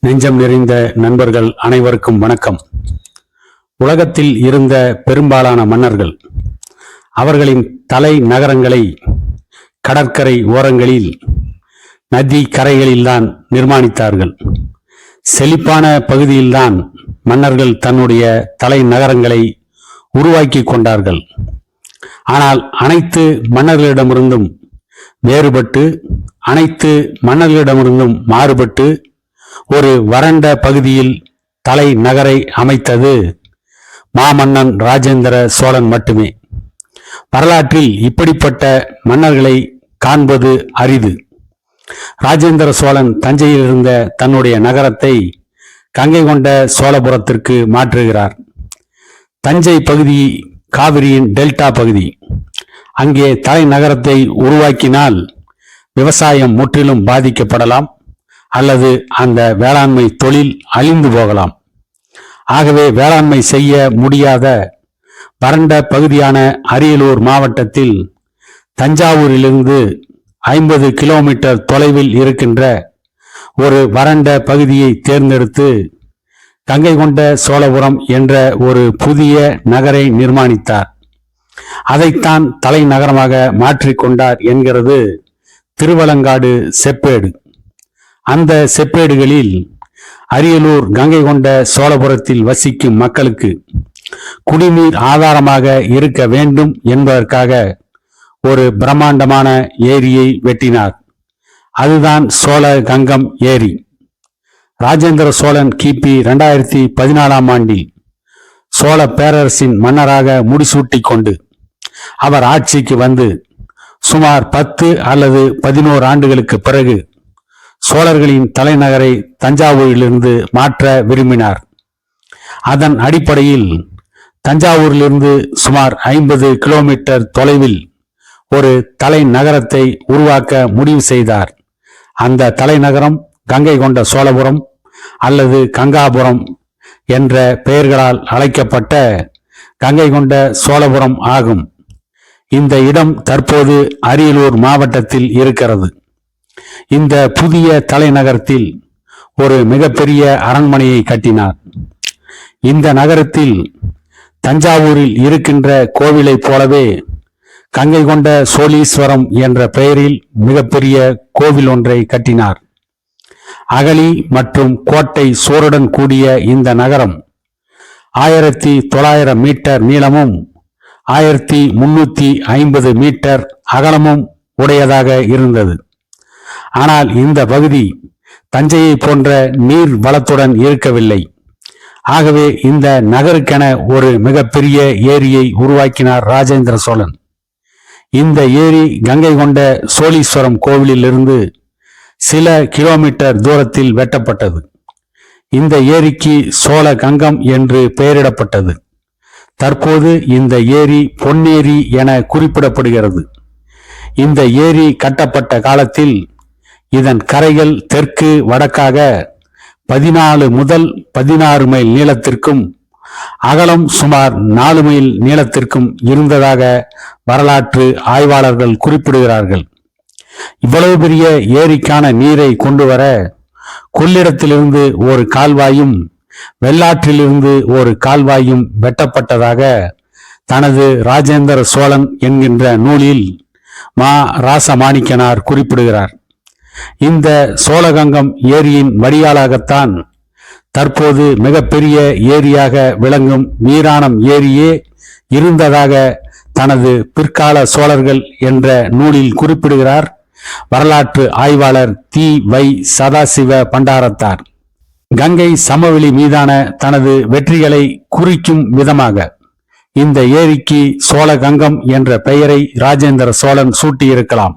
நெஞ்சம் நிறைந்த நண்பர்கள் அனைவருக்கும் வணக்கம். உலகத்தில் இருந்த பெரும்பாலான மன்னர்கள் அவர்களின் தலை நகரங்களை கடற்கரை ஓரங்களில் நதி கரைகளில்தான் நிர்மாணித்தார்கள். செழிப்பான பகுதியில்தான் மன்னர்கள் தன்னுடைய தலை நகரங்களை உருவாக்கி கொண்டார்கள். ஆனால் அனைத்து மன்னர்களிடமிருந்தும் வேறுபட்டு அனைத்து மன்னர்களிடமிருந்தும் மாறுபட்டு ஒரு வறண்ட பகுதியில் தலை நகரை அமைத்தது மாமன்னன் ராஜேந்திர சோழன் மட்டுமே. வரலாற்றில் இப்படிப்பட்ட மன்னர்களை காண்பது அரிது. ராஜேந்திர சோழன் தஞ்சையில் இருந்த தன்னுடைய நகரத்தை கங்கை கொண்ட சோழபுரத்திற்கு மாற்றுகிறார். தஞ்சை பகுதி காவிரியின் டெல்டா பகுதி. அங்கே தலைநகரத்தை உருவாக்கினால் விவசாயம் முற்றிலும் பாதிக்கப்படலாம் அல்லது அந்த வேளாண்மை தொழில் அழிந்து போகலாம். ஆகவே வேளாண்மை செய்ய முடியாத வறண்ட பகுதியான அரியலூர் மாவட்டத்தில் தஞ்சாவூரிலிருந்து ஐம்பது கிலோமீட்டர் தொலைவில் இருக்கின்ற ஒரு வறண்ட பகுதியை தேர்ந்தெடுத்து கங்கை கொண்ட சோழபுரம் என்ற ஒரு புதிய நகரை நிர்மாணித்தார். அதைத்தான் தலைநகரமாக மாற்றிக்கொண்டார் என்கிறது திருவலங்காடு செப்பேடு. அந்த செப்பேடுகளில் அரியலூர் கங்கை கொண்ட சோழபுரத்தில் வசிக்கும் மக்களுக்கு குடிநீர் ஆதாரமாக இருக்க வேண்டும் என்பதற்காக ஒரு பிரம்மாண்டமான ஏரியை வெட்டினார். அதுதான் சோழ கங்கம் ஏரி. ராஜேந்திர சோழன் கிபி ரெண்டாயிரத்தி பதினாலாம் ஆண்டில் சோழ பேரரசின் மன்னராக முடிசூட்டி கொண்டு அவர் ஆட்சிக்கு வந்து சுமார் பத்து அல்லது பதினோரு ஆண்டுகளுக்கு பிறகு சோழர்களின் தலைநகரை தஞ்சாவூரிலிருந்து மாற்ற விரும்பினார். அதன் அடிப்படையில் தஞ்சாவூரிலிருந்து சுமார் ஐம்பது கிலோமீட்டர் தொலைவில் ஒரு தலைநகரத்தை உருவாக்க முடிவு செய்தார். அந்த தலைநகரம் கங்கை கொண்ட சோழபுரம் அல்லது கங்காபுரம் என்ற பெயர்களால் அழைக்கப்பட்ட கங்கை கொண்ட சோழபுரம் ஆகும். இந்த இடம் தற்போது அரியலூர் மாவட்டத்தில் இருக்கிறது. இந்த புதிய தலைநகரத்தில் ஒரு மிகப்பெரிய அரண்மனையை கட்டினார். இந்த நகரத்தில் தஞ்சாவூரில் இருக்கின்ற கோவிலைப் போலவே கங்கை கொண்ட சோழீஸ்வரம் என்ற பெயரில் மிகப்பெரிய கோவில் ஒன்றை கட்டினார். அகழி மற்றும் கோட்டை சோருடன் கூடிய இந்த நகரம் ஆயிரத்தி தொள்ளாயிரம் மீட்டர் நீளமும் ஆயிரத்தி முன்னூத்தி ஐம்பது மீட்டர் அகலமும் உடையதாக இருந்தது. ஆனால் இந்த பகுதி தஞ்சையை போன்ற நீர் வளத்துடன் இருக்கவில்லை. ஆகவே இந்த நகருக்கென ஒரு மிகப்பெரிய ஏரியை உருவாக்கினார் ராஜேந்திர சோழன். இந்த ஏரி கங்கை கொண்ட சோழீஸ்வரம் கோவிலிலிருந்து சில கிலோமீட்டர் தூரத்தில் வெட்டப்பட்டது. இந்த ஏரிக்கு சோழ கங்கம் என்று பெயரிடப்பட்டது. தற்போது இந்த ஏரி பொன்னேரி என குறிப்பிடப்படுகிறது. இந்த ஏரி கட்டப்பட்ட காலத்தில் இதன் கரைகள் தெற்கு வடக்காக பதினாலு முதல் பதினாறு மைல் நீளத்திற்கும் அகலம் சுமார் நாலு மைல் நீளத்திற்கும் இருந்ததாக வரலாற்று ஆய்வாளர்கள் குறிப்பிடுகிறார்கள். இவ்வளவு பெரிய ஏரிக்கான நீரை கொண்டு வர கொள்ளிடத்திலிருந்து ஒரு கால்வாயும் வெள்ளாற்றிலிருந்து ஒரு கால்வாயும் வெட்டப்பட்டதாக தனது ராஜேந்திர சோழன் என்கின்ற நூலில் மா ராசமாணிக்கனார் குறிப்பிடுகிறார். இந்த சோழகங்கம் ஏரியின் வடிகாலாகத்தான் தற்போது மிகப்பெரிய ஏரியாக விளங்கும் வீராணம் ஏரியே இருந்ததாக தனது பிற்கால சோழர்கள் என்ற நூலில் குறிப்பிடுகிறார். வரலாற்று ஆய்வாளர் தி. வை. சதாசிவ பண்டாரத்தார். கங்கை சமவெளி மீதான தனது வெற்றிகளை குறிக்கும் விதமாக இந்த ஏரிக்கு சோழகங்கம் என்ற பெயரை ராஜேந்திர சோழன் சூட்டியிருக்கலாம்.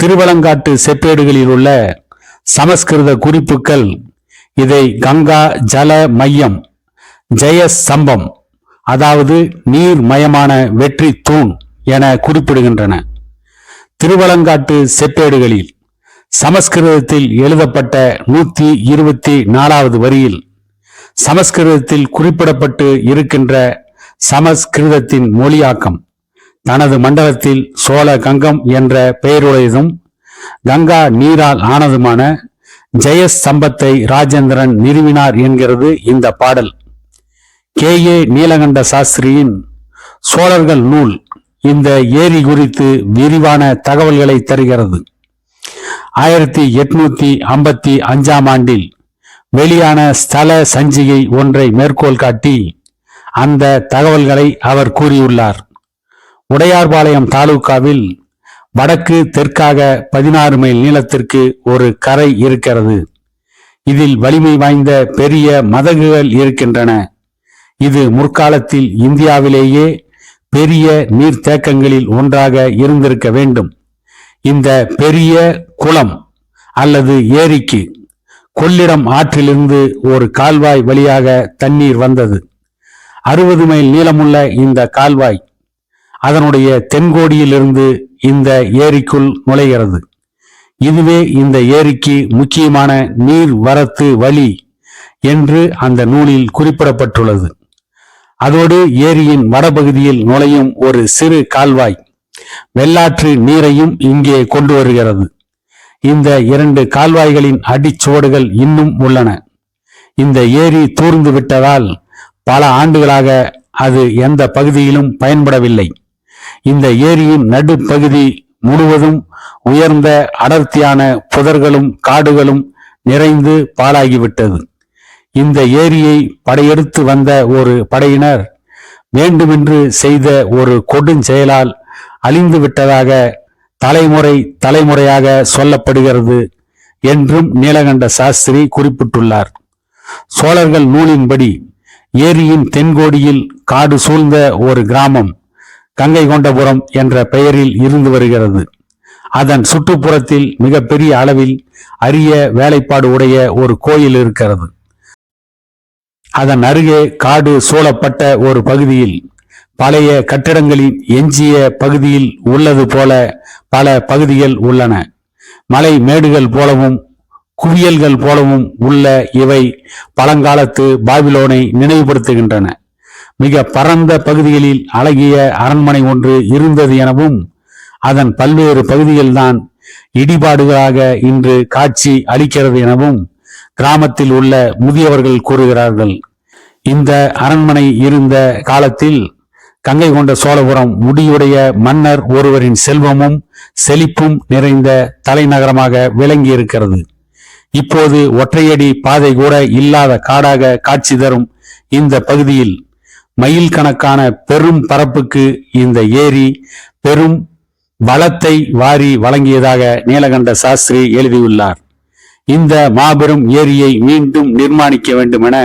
திருவலங்காட்டு செப்பேடுகளில் உள்ள சமஸ்கிருத குறிப்புகள் இதை கங்கா ஜல மையம் ஜெய சம்பம் அதாவது நீர்மயமான வெற்றி தூண் என குறிப்பிடுகின்றன. திருவலங்காட்டு செப்பேடுகளில் சமஸ்கிருதத்தில் எழுதப்பட்ட நூத்தி இருபத்தி நாலாவது வரியில் சமஸ்கிருதத்தில் குறிப்பிடப்பட்டு இருக்கின்ற சமஸ்கிருதத்தின் மொழியாக்கம் தனது மண்டலத்தில் சோழ கங்கம் என்ற பெயருடையதும் கங்கா நீரால் ஆனதுமான ஜெயஸ்தம்பத்தை ராஜேந்திரன் நிறுவினார் என்கிறது இந்த பாடல். கே. ஏ. நீலகண்ட சாஸ்திரியின் சோழர்கள் நூல் இந்த ஏரி குறித்து விரிவான தகவல்களை தருகிறது. ஆயிரத்தி எட்நூத்தி ஐம்பத்தி அஞ்சாம் ஆண்டில் வெளியான ஸ்தல சஞ்சிகை ஒன்றை மேற்கோள் காட்டி அந்த தகவல்களை அவர் கூறியுள்ளார். உடையார்பாளையம் தாலுகாவில் வடக்கு தெற்காக பதினாறு மைல் நீளத்திற்கு ஒரு கரை இருக்கிறது. இதில் வலிமை வாய்ந்த பெரிய மதகுகள் இருக்கின்றன. இது முற்காலத்தில் இந்தியாவிலேயே பெரிய நீர்த்தேக்கங்களில் ஒன்றாக இருந்திருக்க வேண்டும். இந்த பெரிய குளம் அல்லது ஏரிக்கு கொள்ளிடம் ஆற்றிலிருந்து ஒரு கால்வாய் வழியாக தண்ணீர் வந்தது. அறுபது மைல் நீளமுள்ள இந்த கால்வாய் அதனுடைய தென்கோடியிலிருந்து இந்த ஏரிக்குள் நுழைகிறது. இதுவே இந்த ஏரிக்கு முக்கியமான நீர் வரத்து வழி என்று அந்த நூலில் குறிப்பிடப்பட்டுள்ளது. அதோடு ஏரியின் வடபகுதியில் நுழையும் ஒரு சிறு கால்வாய் வெள்ளாற்று நீரையும் இங்கே கொண்டு வருகிறது. இந்த இரண்டு கால்வாய்களின் அடிச்சுவடுகள் இன்னும் உள்ளன. இந்த ஏரி தூர்ந்து விட்டதால் பல ஆண்டுகளாக அது எந்த பகுதியிலும் பயன்படவில்லை. இந்த ஏரியின் நடுப்பகுதி முழுவதும் உயர்ந்த அடர்த்தியான புதர்களும் காடுகளும் நிறைந்து பாழாகிவிட்டது. இந்த ஏரியை படையெடுத்து வந்த ஒரு படையினர் வேண்டுமென்று செய்த ஒரு கொடுஞ்செயலால் அழிந்து விட்டதாக தலைமுறை தலைமுறையாக சொல்லப்படுகிறது என்றும் நீலகண்ட சாஸ்திரி குறிப்பிட்டுள்ளார். சோழர்கள் நூலின்படி ஏரியின் தென்கோடியில் காடு சூழ்ந்த ஒரு கிராமம் கங்கை கொண்டபுரம் என்ற பெயரில் இருந்து வருகிறது. அதன் சுற்றுப்புறத்தில் மிகப்பெரிய அளவில் அரிய வேலைப்பாடு உடைய ஒரு கோயில் இருக்கிறது. அதன் அருகே காடு சூழப்பட்ட ஒரு பகுதியில் பழைய கட்டிடங்களின் எஞ்சிய பகுதியில் உள்ளது போல பல பகுதிகள் உள்ளன. மலை மேடுகள் போலவும் குவியல்கள் போலவும் உள்ள இவை பழங்காலத்து பாபிலோனை நினைவுபடுத்துகின்றன. மிக பரந்த பகுதிகளில் அழகிய அரண்மனை ஒன்று இருந்தது எனவும் அதன் பல்வேறு பகுதிகள்தான் இடிபாடுகளாக இன்று காட்சி அளிக்கிறது எனவும் கிராமத்தில் உள்ள முதியவர்கள் கூறுகிறார்கள் இந்த அரண்மனை இருந்த காலத்தில் கங்கை கொண்ட சோழபுரம் முடியுடைய மன்னர் ஒருவரின் செல்வமும் செழிப்பும் நிறைந்த தலைநகரமாக விளங்கி இருக்கிறது இப்போது ஒற்றையடி பாதை கூட இல்லாத காடாக காட்சி தரும் இந்த பகுதியில் மயில் கணக்கான பெரும் பரப்புக்கு இந்த ஏரி பெரும் வளத்தை வாரி வழங்கியதாக நீலகண்ட சாஸ்திரி எழுதியுள்ளார். இந்த மாபெரும் ஏரியை மீண்டும் நிர்மாணிக்க வேண்டுமென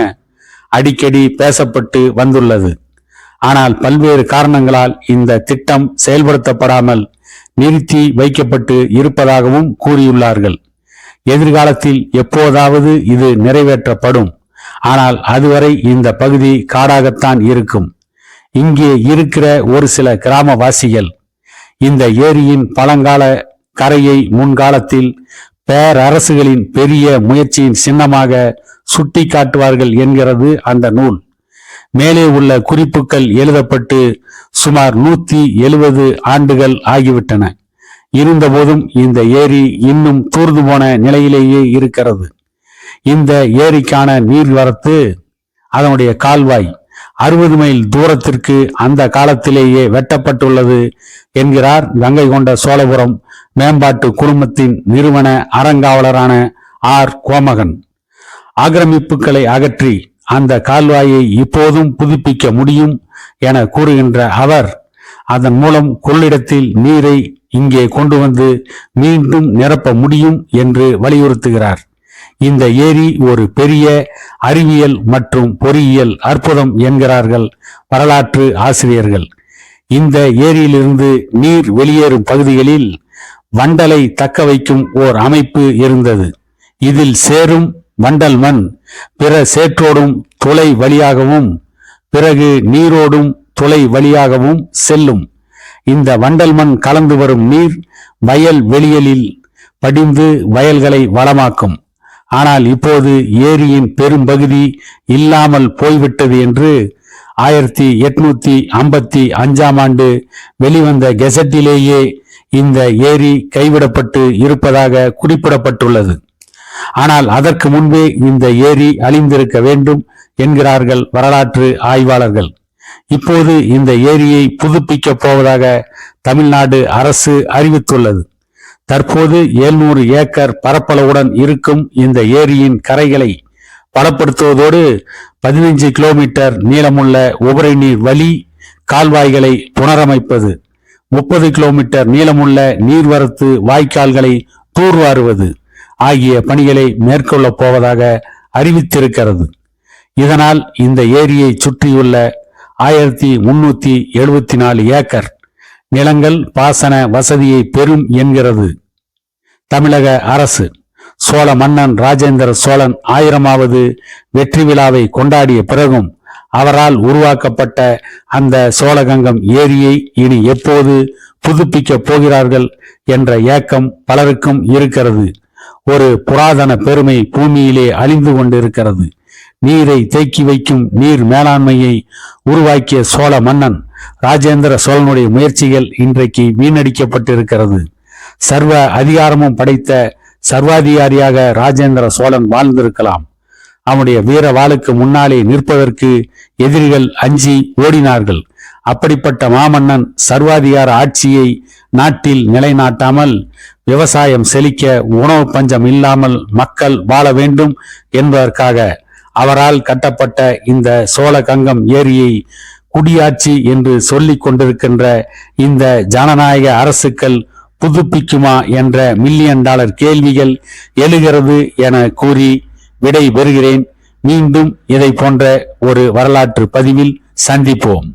அடிக்கடி பேசப்பட்டு வந்துள்ளது. ஆனால் பல்வேறு காரணங்களால் இந்த திட்டம் செயல்படுத்தப்படாமல் நிறுத்தி வைக்கப்பட்டு இருப்பதாகவும் கூறியுள்ளார்கள். எதிர்காலத்தில் எப்போதாவது இது நிறைவேற்றப்படும். ஆனால் அதுவரை இந்த பகுதி காடாகத்தான் இருக்கும். இங்கே இருக்கிற ஒரு சில கிராமவாசிகள் இந்த ஏரியின் பழங்கால கரையை முன்காலத்தில் பேரரசுகளின் பெரிய முயற்சியின் சின்னமாக சுட்டி காட்டுவார்கள் என்கிறது அந்த நூல். மேலே உள்ள குறிப்புகள் எழுதப்பட்டு சுமார் நூத்தி எழுபது ஆண்டுகள் ஆகிவிட்டன. இருந்தபோதும் இந்த ஏரி இன்னும் தூர்ந்து போன நிலையிலேயே இருக்கிறது. இந்த ஏரிக்கான நீர்வரத்து அதனுடைய கால்வாய் அறுபது மைல் தூரத்திற்கு அந்த காலத்திலேயே வெட்டப்பட்டுள்ளது என்கிறார் கங்கை கொண்ட சோழபுரம் மேம்பாட்டு குழுமத்தின் நிறுவன அறங்காவலரான ஆர். கோமகன். ஆக்கிரமிப்புகளை அகற்றி அந்த கால்வாயை இப்போதும் புதுப்பிக்க முடியும் என கூறுகின்ற அவர் அதன் மூலம் கொள்ளிடத்தில் நீரை இங்கே கொண்டு வந்து மீண்டும் நிரப்ப முடியும் என்று வலியுறுத்துகிறார். இந்த ஏரி ஒரு பெரிய அறிவியல் மற்றும் பொறியியல் அற்புதம் என்கிறார்கள் வரலாற்று ஆசிரியர்கள். இந்த ஏரியிலிருந்து நீர் வெளியேறும் பகுதிகளில் வண்டலை தக்க வைக்கும் ஓர் அமைப்பு இருந்தது. இதில் சேரும் வண்டல் மண் பிற சேற்றோடும் துளை வழியாகவும் பிறகு நீரோடும் துளை வழியாகவும் செல்லும். இந்த வண்டல் மண் கலந்து வரும் நீர் வயல் வெளியலில் படிந்து வயல்களை வளமாக்கும். ஆனால் இப்போது ஏரியின் பெரும்பகுதி இல்லாமல் போய்விட்டது என்று ஆயிரத்தி எட்நூத்தி ஐம்பத்தி அஞ்சாம் ஆண்டு வெளிவந்த கெசட்டிலேயே இந்த ஏரி கைவிடப்பட்டு இருப்பதாக குறிப்பிடப்பட்டுள்ளது. ஆனால் அதற்கு முன்பே இந்த ஏரி அழிந்திருக்க வேண்டும் என்கிறார்கள் வரலாற்று ஆய்வாளர்கள். இப்போது இந்த ஏரியை புதுப்பிக்கப் போவதாக தமிழ்நாடு அரசு அறிவித்துள்ளது. தற்போது 700 ஏக்கர் பரப்பளவுடன் இருக்கும் இந்த ஏரியின் கரைகளை பலப்படுத்துவதோடு பதினைஞ்சு கிலோமீட்டர் நீளமுள்ள உபரி நீர் வழி கால்வாய்களை புனரமைப்பது. முப்பது கிலோமீட்டர் நீளமுள்ள நீர்வரத்து வாய்க்கால்களை தூர்வாருவது ஆகிய பணிகளை மேற்கொள்ளப் போவதாக அறிவித்திருக்கிறது. இதனால் இந்த ஏரியை சுற்றியுள்ள ஆயிரத்தி முன்னூத்தி எழுபத்தி நாலு ஏக்கர் நிலங்கள் பாசன வசதியை பெறும் என்கிறது. தமிழக அரசு சோழ மன்னன் ராஜேந்திர சோழன் ஆயிரமாவது வெற்றி விழாவை கொண்டாடிய பிறகும் அவரால் உருவாக்கப்பட்ட அந்த சோழகங்கம் ஏரியை இனி எப்போது புதுப்பிக்கப் போகிறார்கள் என்ற ஏக்கம் பலருக்கும் இருக்கிறது. ஒரு புராதன பெருமை பூமியிலே அழிந்து கொண்டிருக்கிறது. நீரை தேக்கி வைக்கும் நீர் மேலாண்மையை உருவாக்கிய சோழ மன்னன் ராஜேந்திர சோழனுடைய முயற்சிகள் இன்றைக்கு வீணடிக்கப்பட்டிருக்கிறது. சர்வ அதிகாரமும் படைத்த சர்வாதிகாரியாக ராஜேந்திர சோழன் வாழ்ந்திருக்கலாம். அவனுடைய வீர வாளுக்கு முன்னாலே நிற்பதற்கு எதிரிகள் அஞ்சி ஓடினார்கள். அப்படிப்பட்ட மாமன்னன் சர்வாதிகார ஆட்சியை நாட்டில் நிலைநாட்டாமல் விவசாயம் செழிக்க உணவு பஞ்சம் இல்லாமல் மக்கள் வாழ வேண்டும் என்பதற்காக அவரால் கட்டப்பட்ட இந்த சோழ கங்கம் ஏரியை குடியாட்சி என்று சொல்லிக் கொண்டிருக்கின்ற இந்த ஜனநாயக அரசுக்கள் புதுப்பிக்குமா என்ற மில்லியன் டாலர் கேள்விகள் எழுகிறது என கூறி விடை பெறுகிறேன் மீண்டும் இதை போன்ற ஒரு வரலாற்று பதிவில் சந்திப்போம்.